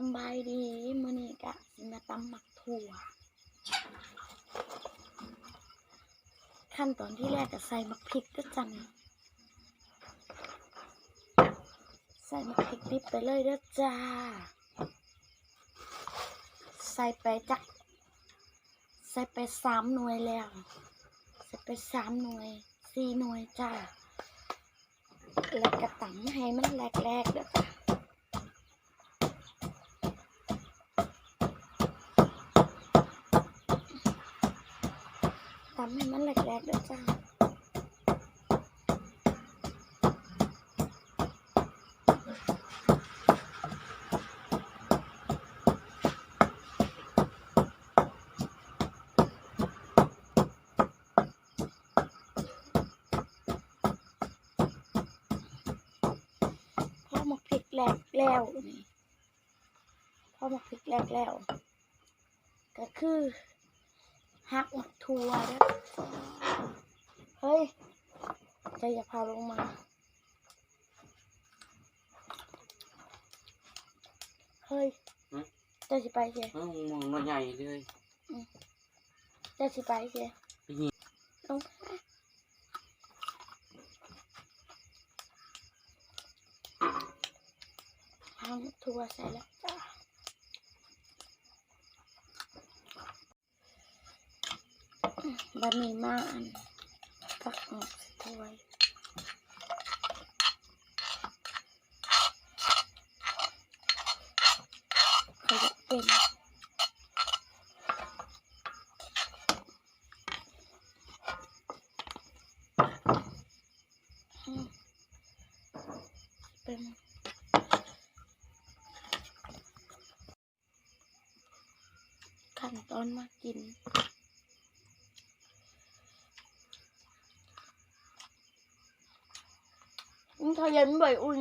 สำบายดีมื้อนี้กะสิมาตำหมักถั่ว ขั้นตอนที่แรกก็ใส่หมักพริกด้จันใส่หมักพริกดิบไปเลยเด้อจ้า ใส่ไปจัก ใส่ไปสามหน่วยแล้ว ใส่ไปสามหน่วยสี่หน่วยจ้า แล้วก็ตำให้มันแหลกๆเด้อจ้า ตำให้มันแหลกๆด้อจ้าพอหมกพริกแหลกแล้วนี่พอหมกพริกแหลกแล้ว ก็คือ หักหมักทัวเด้อเฮ้ยใจะอย่าพาลงมา เฮ้ยหึเจะสิไปเสียเออมองมาใหญ่เลยเจะสิไปเสียไปยิงลงมาหักหมักทัวใส่แล้วจ้า บะหมี่มาอันตักออกส่ถ้วยขยะเป็นอืมเป็นขั้นตอนมากิน ทะเลบ่อยอุ่น